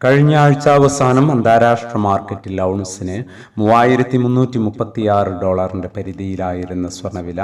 കഴിഞ്ഞ ആഴ്ച അവസാനം അന്താരാഷ്ട്ര മാർക്കറ്റിൽ ഔൺസിന് മൂവായിരത്തി മുന്നൂറ്റി മുപ്പത്തി ആറ് ഡോളറിന്റെ പരിധിയിലായിരുന്ന സ്വർണവില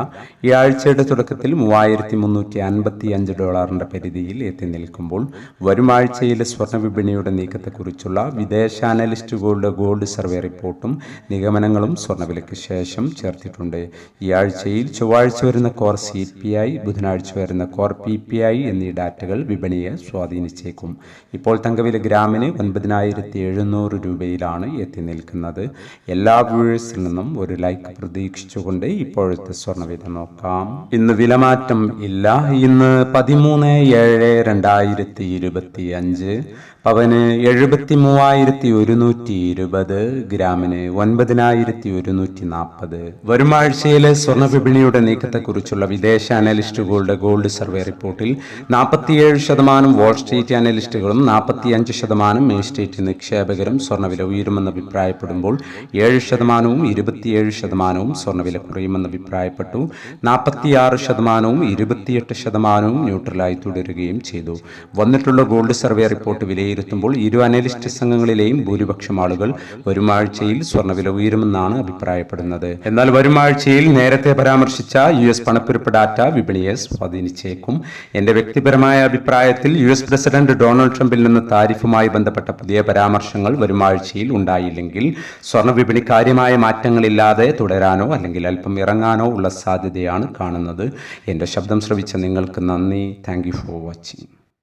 ഈ ആഴ്ചയുടെ തുടക്കത്തിൽ മൂവായിരത്തി മുന്നൂറ്റി അൻപത്തി അഞ്ച് ഡോളറിന്റെ പരിധിയിൽ എത്തി നിൽക്കുമ്പോൾ വരും ആഴ്ചയിലെ സ്വർണ വിപണിയുടെ നീക്കത്തെക്കുറിച്ചുള്ള വിദേശ അനലിസ്റ്റുകളുടെ ഗോൾഡ് സർവേ റിപ്പോർട്ടും നിഗമനങ്ങളും സ്വർണവിലയ്ക്ക് ശേഷം ചേർത്തിട്ടുണ്ട്. ഈ ആഴ്ചയിൽ ചൊവ്വാഴ്ച വരുന്ന കോർ സി പി ഐ ബുധനാഴ്ച വരുന്ന കോർ പി പി ഐ എന്നീ ഡാറ്റകൾ വിപണിയെ സ്വാധീനിച്ചേക്കും. ഇപ്പോൾ തങ്കവില ഗ്രാമിന് ഒൻപതിനായിരത്തി എഴുന്നൂറ് രൂപയിലാണ് എത്തി നിൽക്കുന്നത്. എല്ലാ വ്യൂവേഴ്സിൽ നിന്നും ഒരു ലൈക്ക് പ്രതീക്ഷിച്ചുകൊണ്ട് ഇപ്പോഴത്തെ സ്വർണവില നോക്കാം. ഇന്ന് വിലമാറ്റം ഇല്ല. ഇന്ന് പതിമൂന്ന് ഏഴ് രണ്ടായിരത്തി ഇരുപത്തി അഞ്ച് പവന് എഴുപത്തി മൂവായിരത്തി ഒരുന്നൂറ്റി ഇരുപത്. ഗ്രാമിന് ഒൻപതിനായിരത്തി ഒരുന്നൂറ്റി നാൽപ്പത്. വരും ആഴ്ചയിലെ സ്വർണ വിപണിയുടെ നീക്കത്തെക്കുറിച്ചുള്ള വിദേശ അനലിസ്റ്റുകളുടെ ഗോൾഡ് സർവേ റിപ്പോർട്ടിൽ നാൽപ്പത്തിയേഴ് ശതമാനം വാൾ സ്ട്രീറ്റ് അനലിസ്റ്റുകളും നാൽപ്പത്തിയഞ്ച് ശതമാനം മെയിൻ സ്റ്റേറ്റ് നിക്ഷേപകരും സ്വർണവില ഉയരുമെന്ന് അഭിപ്രായപ്പെടുമ്പോൾ ഏഴ് ശതമാനവും ഇരുപത്തിയേഴ് ശതമാനവും സ്വർണവില കുറയുമെന്ന് അഭിപ്രായപ്പെട്ടു. നാൽപ്പത്തിയാറ് ശതമാനവും ഇരുപത്തിയെട്ട് ശതമാനവും ന്യൂട്രലായി തുടരുകയും ചെയ്തു. വന്നിട്ടുള്ള ഗോൾഡ് സർവേ റിപ്പോർട്ട് വിലയിരുത്തുമ്പോൾ ഇരു അനലിസ്റ്റ് സംഘങ്ങളിലെയും ഭൂരിപക്ഷം ആളുകൾ വരുമാഴ്ചയിൽ സ്വർണവില ഉയരുമെന്നാണ് അഭിപ്രായപ്പെടുന്നത്. എന്നാൽ വരുമാഴ്ചയിൽ നേരത്തെ പരാമർശിച്ച യു എസ് പണപ്പെരുപ്പ് ഡാറ്റ വിപണിയെ സ്വാധീനിച്ചേക്കും. എന്റെ വ്യക്തിപരമായ അഭിപ്രായത്തിൽ യു എസ് പ്രസിഡന്റ് ഡൊണാൾഡ് ട്രംപിൽ നിന്ന് താരിഫുമായി ബന്ധപ്പെട്ട പുതിയ പരാമർശങ്ങൾ വരും ആഴ്ചയിൽ ഉണ്ടായില്ലെങ്കിൽ സ്വർണ വിപണി കാര്യമായ മാറ്റങ്ങളില്ലാതെ തുടരാനോ അല്ലെങ്കിൽ അല്പം ഇറങ്ങാനോ ഉള്ള സാധ്യതയാണ് കാണുന്നത്. എന്റെ ശബ്ദം ശ്രവിച്ച നിങ്ങൾക്ക് നന്ദി. Thank for watching.